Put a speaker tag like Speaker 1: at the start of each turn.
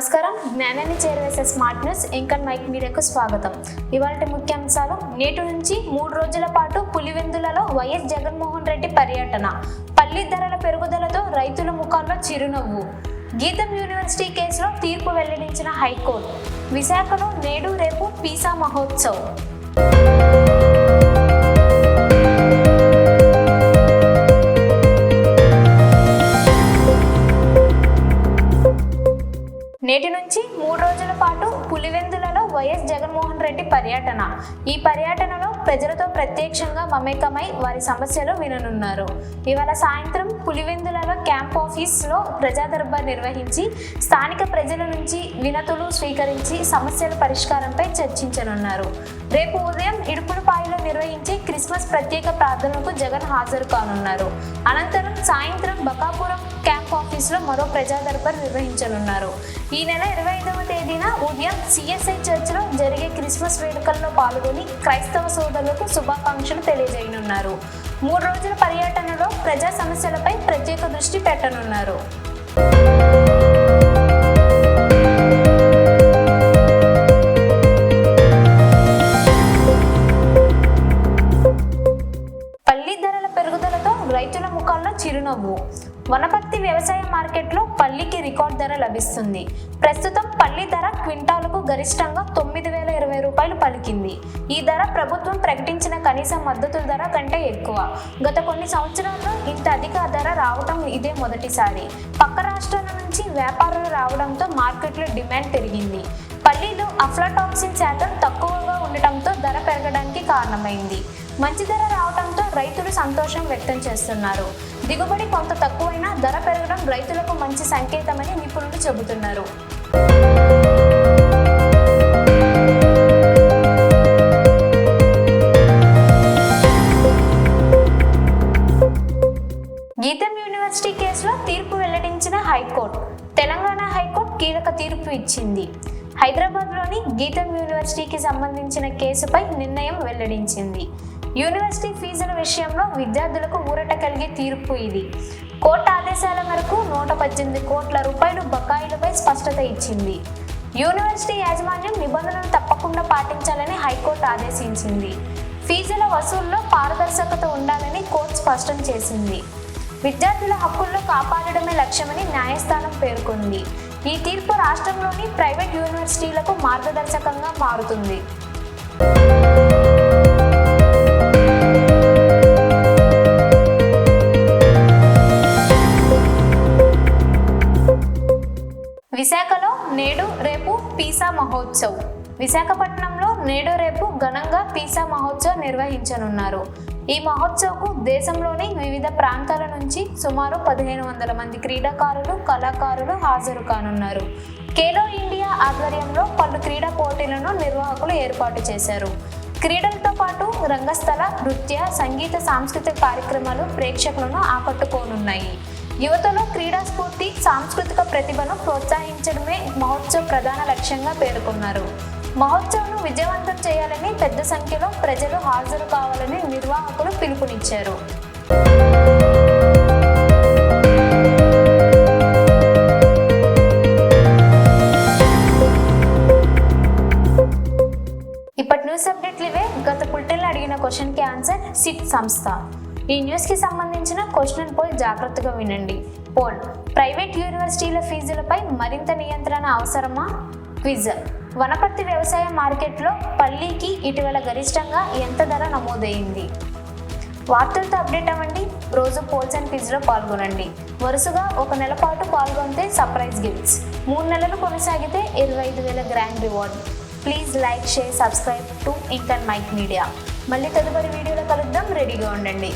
Speaker 1: Smart news ఇంకన్ mike మీడియాకు స్వాగతం. ఇవాళ ముఖ్యాంశాలు. నేటి నుంచి మూడు రోజుల పాటు పులివెందులలో వైఎస్ జగన్మోహన్ రెడ్డి పర్యటన. పల్లి ధరల పెరుగుదలతో రైతుల ముఖాల్లో చిరునవ్వు. గీతం యూనివర్సిటీ కేసులో తీర్పు వెల్లడించిన హైకోర్టు. విశాఖలో నేడు రేపు పీసా మహోత్సవ్. నేటి నుంచి మూడు రోజుల పాటు పులివెందులలో వైఎస్ జగన్మోహన్ రెడ్డి పర్యటన. ఈ పర్యటనలో ప్రజలతో ప్రత్యక్షంగా మమేకమై వారి సమస్యలు విననున్నారు. ఇవాళ సాయంత్రం పులివెందులలో క్యాంప్ ఆఫీస్లో ప్రజా దర్బార్ నిర్వహించి స్థానిక ప్రజల నుంచి వినతులు స్వీకరించి సమస్యల పరిష్కారంపై చర్చించనున్నారు. రేపు ఉదయం ఇడుపులపాయలో నిర్వహించే క్రిస్మస్ ప్రత్యేక ప్రార్థనలకు జగన్ హాజరు కానున్నారు. అనంతరం సాయంత్రం బకాపురం క్యాంప్ ఆఫీసులో మరో ప్రజా దర్బార్ నిర్వహించనున్నారు. ఈ నెల ఇరవై ఐదవ తేదీన ఉదయం సిఎస్ఐ చర్చ్లో జరిగే క్రిస్మస్ వేడుకల్లో పాల్గొని క్రైస్తవ సోదరులకు శుభాకాంక్షలు తెలియజేయనున్నారు. మూడు రోజుల పర్యటనలో ప్రజా సమస్యలపై ప్రత్యేక దృష్టి పెట్టనున్నారు. వ్యవసాయ మార్కెట్లో పల్లికి రికార్డ్ ధర లభిస్తుంది. ప్రస్తుతం పల్లి ధర క్వింటాలకు గరిష్టంగా తొమ్మిది వేల ఇరవై రూపాయలు పలికింది. ఈ ధర ప్రభుత్వం ప్రకటించిన కనీస మద్దతు ధర కంటే ఎక్కువ. గత కొన్ని సంవత్సరాల్లో ఇంత అధిక ధర రావటం ఇదే మొదటిసారి. పక్క రాష్ట్రాల నుంచి వ్యాపారులు రావడంతో మార్కెట్లో డిమాండ్ పెరిగింది. పల్లీలు అఫ్లాటాక్సిన్ శాతం తక్కువగా ఉండటంతో ధర పెరగడానికి కారణమైంది. మంచి ధర రావడంతో రైతులు సంతోషం వ్యక్తం చేస్తున్నారు. దిగుబడి కొంత తక్కువైనా ధర పెరగడం రైతులకు మంచి సంకేతమని నిపుణులు చెబుతున్నారు. గీతం యూనివర్సిటీ కేసులో తీర్పు వెల్లడించిన హైకోర్టు. తెలంగాణ హైకోర్టు కీలక తీర్పు ఇచ్చింది. హైదరాబాద్లోని గీతం యూనివర్సిటీకి సంబంధించిన కేసుపై నిర్ణయం వెల్లడించింది. యూనివర్సిటీ ఫీజుల విషయంలో విద్యార్థులకు ఊరట కలిగే తీర్పు ఇది. కోర్టు ఆదేశాల మేరకు నూట పద్దెనిమిది కోట్ల రూపాయలు బకాయిలపై స్పష్టత ఇచ్చింది. యూనివర్సిటీ యాజమాన్యం నిబంధనలు తప్పకుండా పాటించాలని హైకోర్టు ఆదేశించింది. ఫీజుల వసూల్లో పారదర్శకత ఉండాలని కోర్టు స్పష్టం చేసింది. విద్యార్థుల హక్కుల్లో కాపాడడమే లక్ష్యమని న్యాయస్థానం పేర్కొంది. ఈ తీర్పు రాష్ట్రంలోని ప్రైవేట్ యూనివర్సిటీలకు మార్గదర్శకంగా మారుతుంది. విశాఖలో నేడు రేపు పీసా మహోత్సవ్. విశాఖపట్నంలో నేడు రేపు ఘనంగా పీసా మహోత్సవ్ నిర్వహించనున్నారు. ఈ మహోత్సవ్కు దేశంలోని వివిధ ప్రాంతాల నుంచి సుమారు పదిహేను వందల మంది క్రీడాకారులు కళాకారులు హాజరు కానున్నారు. ఖేలో ఇండియా ఆధ్వర్యంలో పలు క్రీడా పోటీలను నిర్వాహకులు ఏర్పాటు చేశారు. క్రీడలతో పాటు రంగస్థల నృత్య సంగీత సాంస్కృతిక కార్యక్రమాలు ప్రేక్షకులను ఆకట్టుకోనున్నాయి. యువతలో క్రీడా స్ఫూర్తి సాంస్కృతిక ప్రతిభను ప్రోత్సహించడమే మహోత్సవ ప్రధాన లక్ష్యంగా పేర్కొన్నారు. మహోత్సవం విజయవంతం చేయాలని పెద్ద సంఖ్యలో ప్రజలు హాజరు కావాలని నిర్వాహకులు పిలుపునిచ్చారు. ఇప్పటి న్యూస్ అప్డేట్లు ఇవే. గత పుల్టెల్లో అడిగిన క్వశ్చన్కి ఆన్సర్ సిట్ సంస్థ. ఈ న్యూస్కి సంబంధించిన క్వశ్చన్ పోల్ జాగ్రత్తగా వినండి. పోల్. ప్రైవేట్ యూనివర్సిటీల ఫీజులపై మరింత నియంత్రణ అవసరమా? క్విజ్. వనపర్తి వ్యవసాయ మార్కెట్లో పల్లీకి ఇటీవల గరిష్టంగా ఎంత ధర నమోదైంది? వార్తలతో అప్డేట్ అవ్వండి. రోజు పోల్స్ అండ్ క్విజ్లో పాల్గొనండి. వరుసగా ఒక నెల పాటు పాల్గొంటే సర్ప్రైజ్ గిఫ్ట్స్. మూడు నెలలు కొనసాగితే ఇరవై ఐదు వేల grand reward. Please like share subscribe to ఇంకన్ mic media. మళ్ళీ తదుపరి వీడియోలో కలుద్దాం. రెడీగా ఉండండి.